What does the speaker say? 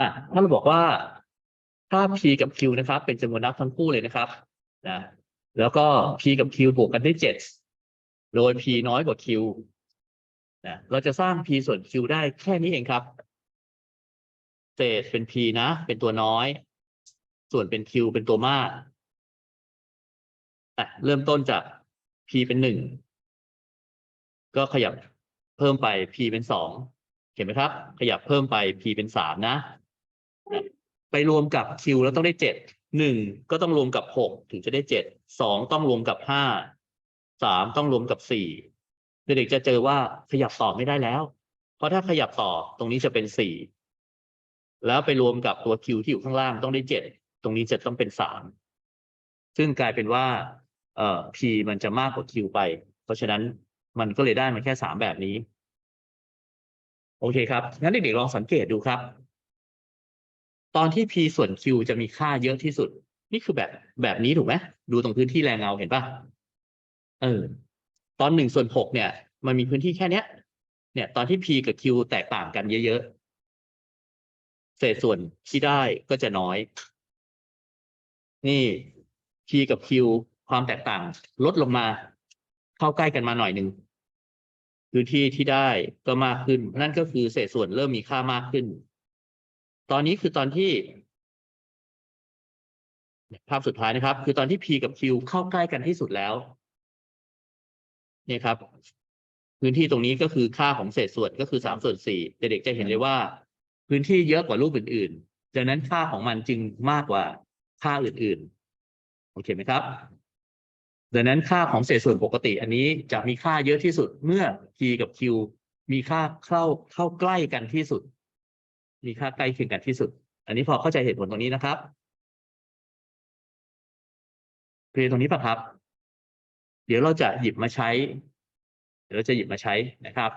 อะถ้าเราบอกว่าถ้า p กับ q นะครับ เป็นจำนวนนับทั้งคู่เลยนะครับนะแล้วก็ p กับ q บวกกันได้เจ็ดโดย p น้อยกว่า q นะเราจะสร้าง p ส่วน q ได้แค่นี้เองครับ เศษเป็น p นะ เป็นตัวน้อย ส่วนเป็น q เป็นตัวมากอะเริ่มต้นจาก p เป็นหนึ่งก็ขยับเพิ่มไป p เป็นสองเห็นไหมครับ ขยับเพิ่มไป p เป็นสามนะ ไปรวมกับ q แล้วต้องได้เจ็ดหนึ่งก็ต้องรวมกับหกถึงจะได้เจ็ดสองต้องรวมกับห้าสามต้องรวมกับสี่เด็กๆจะเจอว่าขยับต่อไม่ได้แล้ว เพราะถ้าขยับต่อตรงนี้จะเป็นสี่แล้วไปรวมกับตัว q ที่อยู่ข้างล่างต้องได้เจ็ดตรงนี้จะต้องเป็นสามซึ่งกลายเป็นว่าเอ่อ p มันจะมากกว่า q ไป เพราะฉะนั้นมันก็เลยได้มาแค่สามแบบนี้ โอเคครับงั้นเด็กๆลองสังเกตดูครับ ตอนที่ p ส่วน q จะมีค่าเยอะที่สุด นี่คือแบบแบบนี้ถูกไหมดูตรงพื้นที่แรงเงาเห็นปะเออ ตอนหนึ่งส่วนหกเนี่ย มันมีพื้นที่แค่เนี้ย เนี่ย ตอนที่ p กับ q แตกต่างกันเยอะๆเศษส่วนที่ได้ก็จะน้อย นี่ p กับ q ความแตกต่างลดลงมา เข้าใกล้กันมาหน่อยหนึ่งพื้นที่ที่ได้ก็มากขึ้น นั่นก็คือเศษส่วนเริ่มมีค่ามากขึ้น ตอนนี้คือตอนที่ ภาพสุดท้ายนะครับ คือตอนที่ p กับ q เข้าใกล้กันที่สุดแล้วเนี่ยครับ พื้นที่ตรงนี้ก็คือค่าของเศษส่วนก็คือสามส่วนสี่เด็กๆจะเห็นเลยว่า พื้นที่เยอะกว่ารูปอื่นๆดังนั้นค่าของมันจึงมากกว่าค่าอื่นๆโอเคไหมครับดังนั้นค่าของเศษส่วนปกติ อันนี้จะมีค่าเยอะที่สุดเมื่อ p กับ q มีค่าเข้าเข้าใกล้กันที่สุด มีค่าใกล้เคียงกันที่สุด อันนี้พอเข้าใจเหตุผลตรงนี้นะครับเพียตรงนี้ปะครับ เดี๋ยวเราจะหยิบมาใช้ เดี๋ยวเราจะหยิบมาใช้นะครับ